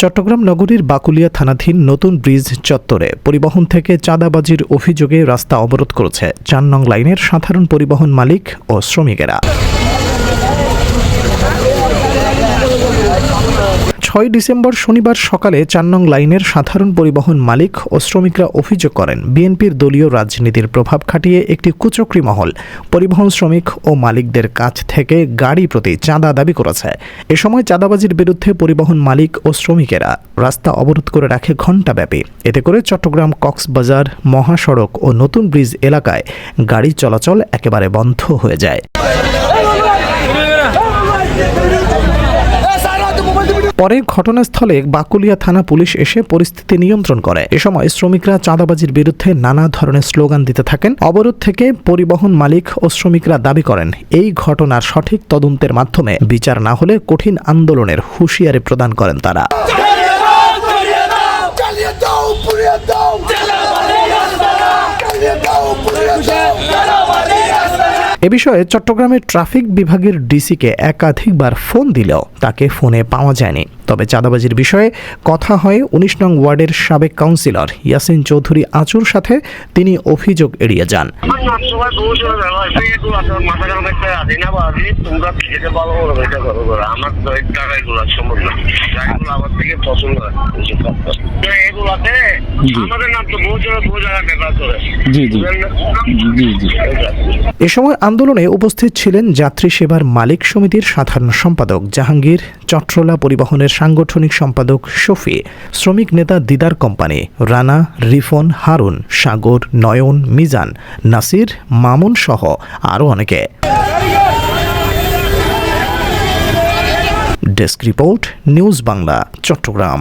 চট্টগ্রাম নগরীর বাকুলিয়া থানাধীন নতুন ব্রিজ চত্বরে পরিবহন থেকে চাঁদাবাজির অভিযোগে রাস্তা অবরোধ করেছে। চার নং লাইনের সাধারণ পরিবহন মালিক ও শ্রমিকেরা। ছয় ডিসেম্বর শনিবার সকালে চার নং লাইনের সাধারণ পরিবহন মালিক ও শ্রমিকরা অভিযোগ করেন, বিএনপির দলীয় রাজনীতির প্রভাব খাটিয়ে একটি কুচক্রী মহল, পরিবহন শ্রমিক ও মালিকদের কাছ থেকে গাড়ি প্রতি চাঁদা দাবি করেছে। এ সময় চাঁদাবাজির বিরুদ্ধে পরিবহন মালিক ও শ্রমিকেরা রাস্তা অবরোধ করে রাখে ঘণ্টাব্যাপী। এতে করে চট্টগ্রাম কক্সবাজার, মহাসড়ক ও নতুন ব্রিজ এলাকায় গাড়ি চলাচল একেবারে বন্ধ হয়ে যায়। পরে ঘটনাস্থলে বাকুলিয়া থানা পুলিশ এসে পরিস্থিতি নিয়ন্ত্রণ করে। এ সময় শ্রমিকরা চাঁদাবাজির বিরুদ্ধে নানা ধরনের স্লোগান দিতে থাকেন। অবরোধ থেকে পরিবহন মালিক ও শ্রমিকরা দাবি করেন, এই ঘটনার সঠিক তদন্তের মাধ্যমে বিচার না হলে কঠিন আন্দোলনের হুঁশিয়ারি প্রদান করেন তারা। এ বিষয়ে চট্টগ্রামের ট্রাফিক বিভাগের ডিসিকে একাধিকবার ফোন দিলেও তাকে ফোনে পাওয়া যায়নি। তবে চাঁদাবাজির বিষয়ে কথা হয় উনিশ নং ওয়ার্ডের সাবেক কাউন্সিলর ইয়াসিন চৌধুরী আচুর সাথে। তিনি অভিযোগ এড়িয়ে যান। আমার এ সময় আন্দোলনে উপস্থিত ছিলেন যাত্রী সেবার মালিক সমিতির সাধারণ সম্পাদক জাহাঙ্গীর চট্টলা পরিবহনের সাংগঠনিক সম্পাদক শফি শ্রমিক নেতা দিদার কোম্পানি রানা রিফন হারুন সাগর নয়ন মিজান নাসির মামুন সহ আরও অনেকে। Desk report news Bangla Chattogram.